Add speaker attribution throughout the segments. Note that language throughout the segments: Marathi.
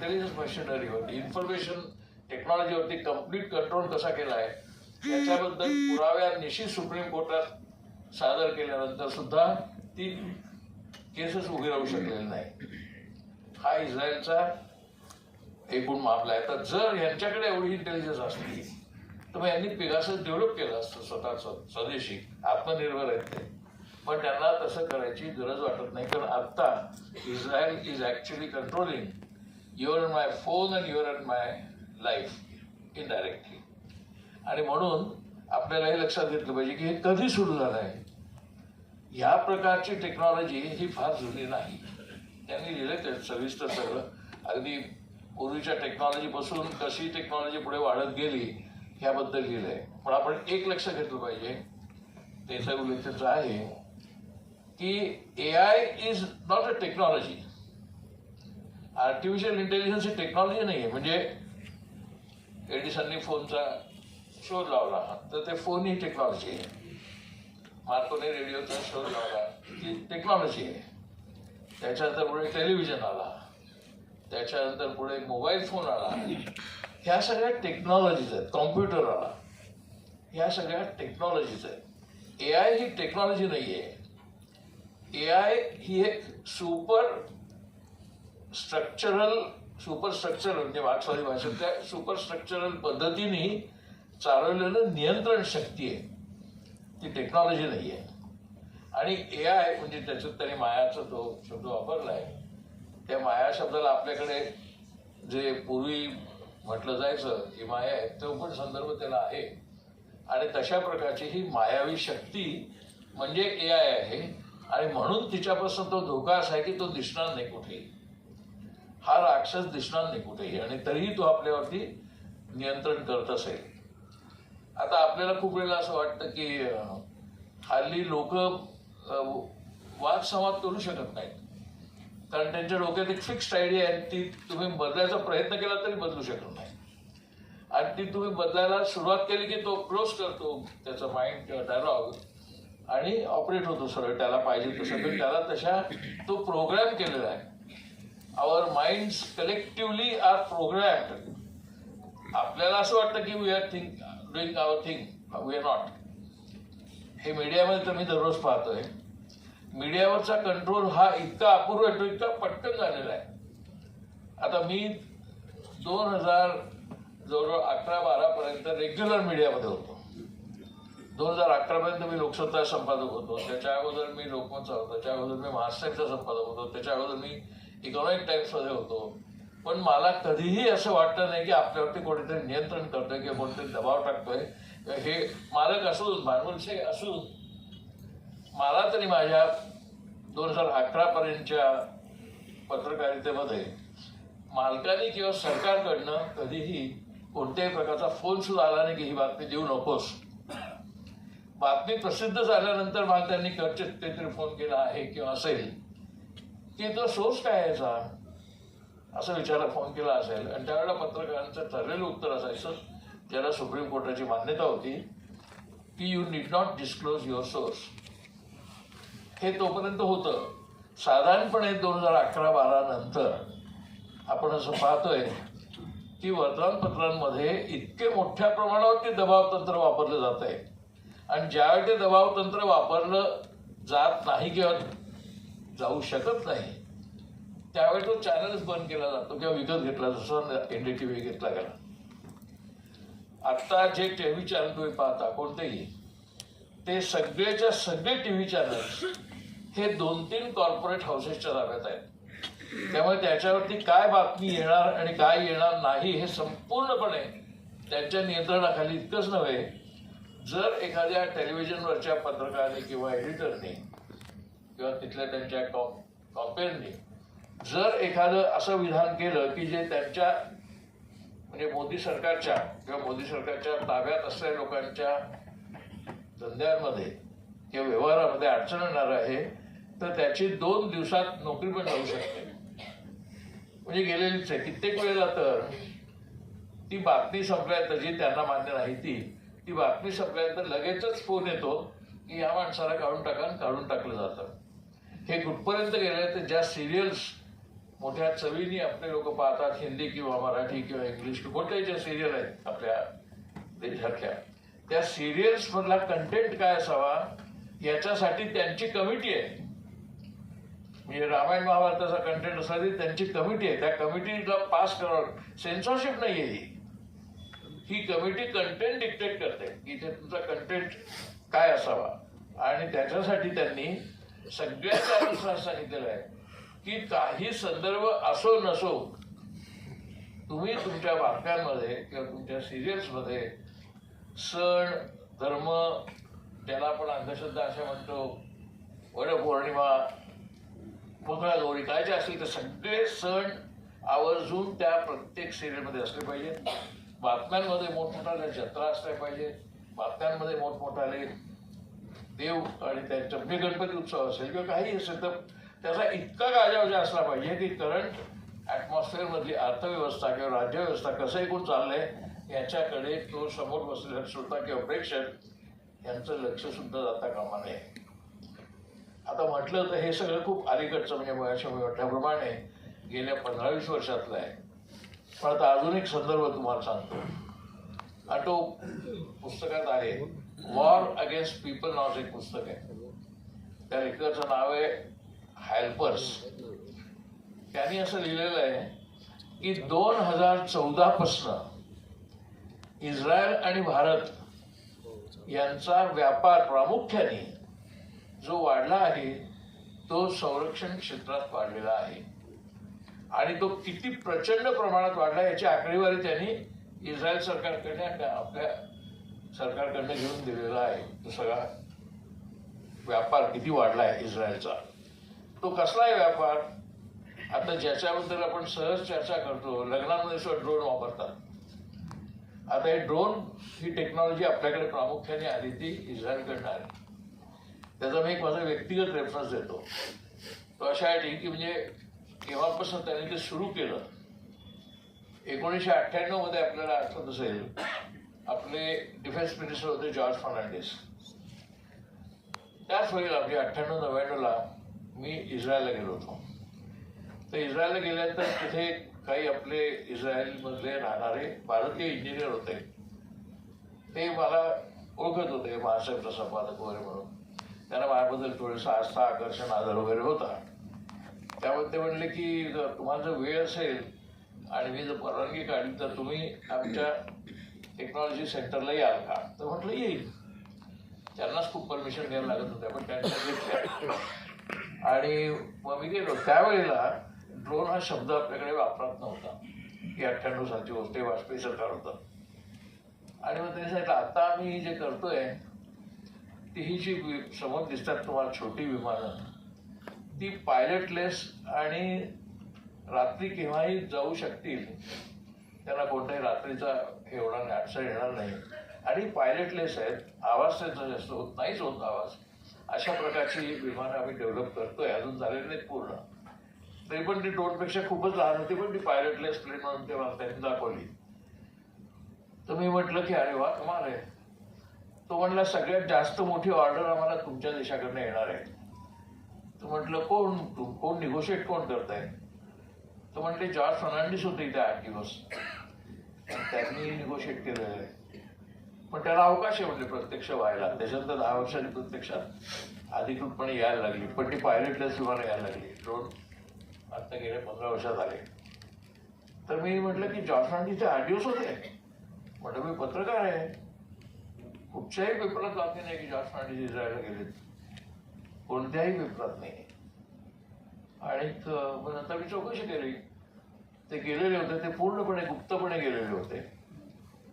Speaker 1: इंटेलिजन्स मशिनरीवरती इन्फॉर्मेशन टेक्नॉलॉजीवरती कंप्लीट कंट्रोल कसा केला आहे याच्याबद्दल पुराव्यानिशी सुप्रीम कोर्टात सादर केल्यानंतर सुद्धा ती केसेस उभी राहू शकलेली नाही. हा इस्रायलचा एकूण मामला आहे. तर जर यांच्याकडे एवढी इंटेलिजन्स असली तर मग यांनी पेगासस डेव्हलप केलं असतं स्वतःचं स्वदेशी आत्मनिर्भर आहेत ते. पण त्यांना तसं करायची गरज वाटत नाही कारण आत्ता Israel is actually controlling your and my phone and your and my life indirectly आणि म्हणून आपल्याला हे लक्षात घेतलं पाहिजे की हे कधी सुरू झालं आहे ह्या प्रकारची टेक्नॉलॉजी ही फार जुनी नाही. त्यांनी लिहिलं ते सविस्तर सगळं. अगदी पूर्वीच्या टेक्नॉलॉजीपासून कशी टेक्नॉलॉजी पुढे वाढत गेली ह्याबद्दल लिहिलं आहे पण आपण एक लक्ष घेतलं पाहिजे. त्याचा उल्लेख आहे की A I is not a technology artificial intelligence he technology नाही आहे म्हणजे एडिसननी फोनचा शोध लावला. तर ते फोन ही टेक्नॉलॉजी आहे. मार्कोने रेडिओचा शोध लावला. ती टेक्नॉलॉजी आहे. त्याच्यानंतर पुढे टेलिव्हिजन आला. त्याच्यानंतर पुढे मोबाईल फोन आला. ह्या सगळ्या टेक्नॉलॉजीज आहेत. कॉम्प्युटर आला. ह्या सगळ्या टेक्नॉलॉजीज आहेत. ए आय ही टेक्नॉलॉजी नाही आहे ए आय ही एक सुपर स्ट्रक्चरल सुपरस्ट्रक्चरल म्हणजे मार्क्सवादी भाषेत त्या सुपरस्ट्रक्चरल पद्धतीने चालवलेलं नियंत्रण शक्ती आहे. ती टेक्नॉलॉजी नाही आहे आणि ए आय म्हणजे त्याच्यात त्याने मायाचा तो शब्द वापरला आहे त्या माया शब्दाला आपल्याकडे जे पूर्वी म्हटलं जायचं की माया आहे तो पण संदर्भ त्याला आहे. आणि तशा प्रकारची ही मायावी शक्ती म्हणजे ए आय आहे. आणि म्हणून तिच्यापासून तो धोका असा आहे की तो दिसणार नाही कुठेही. हा राक्षस दिसणार नाही कुठेही आणि तरीही तो आपल्यावरती नियंत्रण करत असेल. आता आपल्याला खूप वेळेला असं वाटतं की हल्ली लोक वाद संवाद करू शकत नाहीत. कारण त्यांच्या डोक्यात एक फिक्स्ड आयडिया आहे ती तुम्ही बदलायचा प्रयत्न केला तरी बदलू शकत नाही. आणि ती तुम्ही बदलायला सुरुवात केली की तो क्लोज करतो त्याचा माइंड किंवा डायलॉग आणि ऑपरेट होतो सरळ. त्याला पाहिजे तो सगळं त्याला तशा तो प्रोग्राम केलेला आहे. Our mind collectively are programmed आपल्याला असं वाटतं की we are think doing our thing we are not हे मीडियामध्ये तर मी दररोज पाहतोय. मीडियावरचा कंट्रोल हा इतका अपूर्व आहे तो इतका पटकन झालेला आहे. आता मी दोन हजार जवळजवळ अकरा बारापर्यंत रेग्युलर मीडियामध्ये होतो. दोन हजार अकरापर्यंत मी लोकसत्ता संपादक होतो. त्याच्या अगोदर मी लोकमतचा होतो. त्याच्या अगोदर मी महाराष्ट्राचा संपादक होतो. त्याच्या अगोदर मी इकॉनॉमिक टाईम्समध्ये होतो. पण मला कधीही असं वाटलं नाही की आपल्यावरती कोणीतरी नियंत्रण करतोय किंवा कोणीतरी दबाव टाकतोय. हे मालक असून भांडवलचे असून मला तरी माझ्या दोन हजार अकरापर्यंतच्या पत्रकारितेमध्ये मालकाने किंवा सरकारकडनं कधीही कोणत्याही प्रकारचा फोन सुद्धा आला नाही की ही बातमी देऊ नकोस. बातमी प्रसिद्ध झाल्यानंतर मला त्यांनी कधीतरी फोन केला आहे किंवा असेल. की तो सोर्स काय आहे याचा? असं विचारात फोन केला असेल. आणि त्यावेळेला पत्रकारांचं ठरलेलं उत्तर असायचं. ज्याला सुप्रीम कोर्टाची मान्यता होती. की you need not disclose your source हे तोपर्यंत होतं. साधारणपणे दोन हजार अकरा बारा नंतर आपण असं पाहतोय की वर्तमानपत्रांमध्ये इतके मोठ्या प्रमाणावरती दबाव तंत्र वापरलं जात आहे आणि ज्यावेळी ते दबाव तंत्र वापरलं जात नाही किंवा जाऊ शकत नाही. त्यावेळी तो चॅनलच बंद केला जातो किंवा विकत घेतला जसं एन डी टी व्ही घेतला गेला. आत्ता जे टी व्ही चॅनल तुम्ही पाहता कोणतेही ते सगळेच्या सगळे टी व्ही चॅनल्स हे दोन तीन कॉर्पोरेट हाऊसेसच्या ताब्यात आहेत. त्यामुळे त्याच्यावरती काय बातमी येणार आणि काय येणार नाही हे संपूर्णपणे त्यांच्या नियंत्रणाखाली इतकंच नव्हे. जर एखाद्या टेलिव्हिजनवरच्या पत्रकाराने किंवा एडिटरने किंवा तिथल्या त्यांच्या कॉम्पेअरने जर एखादं असं विधान केलं की जे त्यांच्या म्हणजे मोदी सरकारच्या किंवा मोदी सरकारच्या ताब्यात असलेल्या लोकांच्या धंद्यांमध्ये किंवा व्यवहारामध्ये अडचण येणार आहे तर त्याची दोन दिवसात नोकरी पण जाऊ शकते. म्हणजे गेलेलीच आहे. कित्येक वेळेला तर ती बातमी संपल्यानंतर जी त्यांना मान्य नाही ती ती बातमी संपल्यानंतर लगेचच फोन येतो की या माणसाला काढून टाका काढून टाकलं जातं. हे कुठपर्यंत गेलं तर ज्या सिरियल्स मोठ्या चवीने आपले लोक पाहतात हिंदी किंवा मराठी किंवा इंग्लिश किंवा कोणत्याही ज्या सिरियल आहेत आपल्या देशातल्या त्या सिरियल्स मधला कंटेंट काय असावा याच्यासाठी त्यांची कमिटी आहे. म्हणजे रामायण महाभारताचा कंटेंट असा तरी त्यांची कमिटी आहे. त्या कमिटीला पास करावं. सेन्सॉरशिप नाही आहे ही. ही कमिटी कंटेंट डिक्टेट करते की इथे तुमचा कंटेंट काय असावा. आणि त्याच्यासाठी त्यांनी सगळ्याच्या अनुसार सांगितलेलं आहे. की काही संदर्भ असो नसो तुम्ही तुमच्या बातम्यांमध्ये किंवा तुमच्या सिरियल्समध्ये सण धर्म ज्याला आपण अंधश्रद्धा अशा म्हणतो वडपौर्णिमा मंगळागौरी काय जे असतील तर सगळे सण आवर्जून त्या प्रत्येक सिरियलमध्ये असले पाहिजेत. बातम्यांमध्ये मोठमोठाले जत्रा असल्या पाहिजे बातम्यांमध्ये मोठमोठाले देव आणि त्यांच्या म्हणजे गणपती उत्सव असेल किंवा काही असेल तर त्याचा इतका गाजावाजा असला पाहिजे की करंट ॲटमॉस्फिअरमधली अर्थव्यवस्था किंवा राज्यव्यवस्था कसं एकूण चाललंय याच्याकडे तो समोर बसलेला श्रोता किंवा प्रेक्षक यांचं लक्षसुद्धा जाता कामा नये. आता म्हटलं तर हे सगळं खूप अलीकडचं म्हणजे मगाशी मी म्हटल्याप्रमाणे गेल्या पंधरा वीस वर्षातलं आहे. पण आता अजून एक संदर्भ तुम्हाला सांगतो. आटो तो पुस्तकात आहे. वॉर अगेन्स्ट पीपल नावाचं एक पुस्तक आहे. त्या लेखकाचं नाव आहे हॅल्पर्स त्यांनी असं लिहिलेलं आहे की दोन हजार चौदा पासनं इस्रायल आणि भारत यांचा व्यापार प्रामुख्याने जो वाढला आहे तो संरक्षण क्षेत्रात वाढलेला आहे. आणि तो किती प्रचंड प्रमाणात वाढला याची आकडेवारी त्यांनी इस्रायल सरकारकडे आपल्या सरकारकडनं घेऊन दिलेला आहे. तो सगळा व्यापार किती वाढला आहे इस्रायलचा? तो कसला आहे व्यापार आता ज्याच्याबद्दल आपण सहज चर्चा करतो लग्नामध्ये सुद्धा ड्रोन वापरतात. आता हे ड्रोन ही टेक्नॉलॉजी आपल्याकडे प्रामुख्याने आली ती इस्रायलकडनं आली. त्याचा मी एक माझा व्यक्तिगत रेफरन्स देतो. तो अशा आहे की म्हणजे केव्हापासून त्यांनी ते सुरू केलं? एकोणीसशे अठ्ठ्याण्णवमध्ये आपल्याला आठवत असेल आपले डिफेन्स मिनिस्टर होते जॉर्ज फर्नांडिस। त्याच वेळेला म्हणजे अठ्ठ्याण्णव नव्याण्णवला मी इस्रायलला गेलो होतो. तर इस्रायलला गेल्यानंतर तिथे काही आपले इस्रायलमधले राहणारे भारतीय इंजिनियर होते. ते मला ओळखत होते महासाहेबचा संपादक वगैरे म्हणून. त्यांना माझ्याबद्दल थोडंसं आस्था आकर्षण आदर वगैरे होता. त्यामुळे ते म्हणले की जर तुम्हाला जर वेळ असेल आणि मी जर परवानगी काढली तर तुम्ही आमच्या टेक्नॉलॉजी सेंटरला याल का? तर म्हटलं येईल. त्यांनाच खूप परमिशन घ्यायला लागत होत्या पण त्यांच्या घेतल्या आणि मग मी गेलो. त्यावेळेला ड्रोन हा शब्द आपल्याकडे वापरात नव्हता. की अठ्ठ्याण्णव सालची होते आहे, वाजपेयी सरकार होतं. आणि मग त्यांनी सांगितलं आता आम्ही जे करतोय ती ही जी वि- समोर दिसतात तुम्हाला छोटी विमानं ती पायलटलेस आणि रात्री केव्हाही जाऊ शकतील त्यांना कोणताही रात्रीचा हे होणार नाही अडचण येणार नाही. आणि पायलटलेस आहेत. आवाज त्यांचा जास्त होत नाहीच होत आवाज. अशा प्रकारची विमानं आम्ही डेव्हलप करतोय. अजून झालेली नाहीत पूर्ण. तरी पण ती ड्रोनपेक्षा खूपच लहान होती पण ती पायलटलेस प्लेन म्हणून तेव्हा त्यांनी दाखवली. तर मी म्हटलं की अरे वा कमाल आहे. तो म्हणला सगळ्यात जास्त मोठी ऑर्डर आम्हाला तुमच्या देशाकडनं येणार आहे. तर म्हटलं कोण कोण निगोशिएट कोण करताय? तर म्हटले जॉर्ज फर्नांडिस होते इथे आठ दिवस. त्यांनी निगोशिएट केलेलं आहे. पण त्याला अवकाश आहे म्हणजे प्रत्यक्ष व्हायला. त्याच्यानंतर दहा वर्षांनी प्रत्यक्षात अधिकृतपणे यायला लागली. पण ती पायलटलेस विमानं यायला लागली. ड्रोन आत्ता गेल्या पंधरा वर्षात आले. तर मी म्हटलं की जॉर्ज फर्नांडिसचे आठ दिवस होते. म्हटलं मी पत्रकार आहे. कुठच्याही पेपरात बातमी नाही की जॉर्ज फर्नांडिस गेलेत. कोणत्याही पेपरात नाही. आणि मग नंतर मी चौकशी केली. ते गेलेले होते ते पूर्णपणे गुप्तपणे गेलेले होते.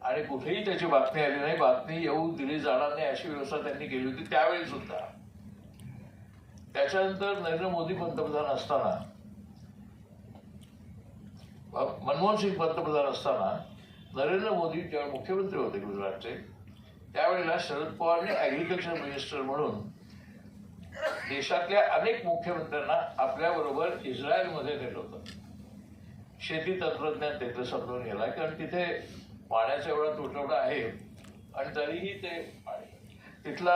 Speaker 1: आणि कुठेही त्याची बातमी आली नाही बातमी येऊ दिली जाणार नाही अशी व्यवस्था त्यांनी केली होती त्यावेळी सुद्धा. त्याच्यानंतर नरेंद्र मोदी पंतप्रधान असताना मनमोहन सिंग पंतप्रधान असताना नरेंद्र मोदी जेव्हा मुख्यमंत्री होते गुजरातचे त्यावेळेला शरद पवारने ॲग्रिकल्चर मिनिस्टर म्हणून देशातल्या अनेक मुख्यमंत्र्यांना आपल्याबरोबर इस्रायलमध्ये नेलं होतं. शेती तंत्रज्ञान तिथे समजून गेला कारण तिथे पाण्याचा एवढा तुटवडा आहे आणि तरीही ते तिथला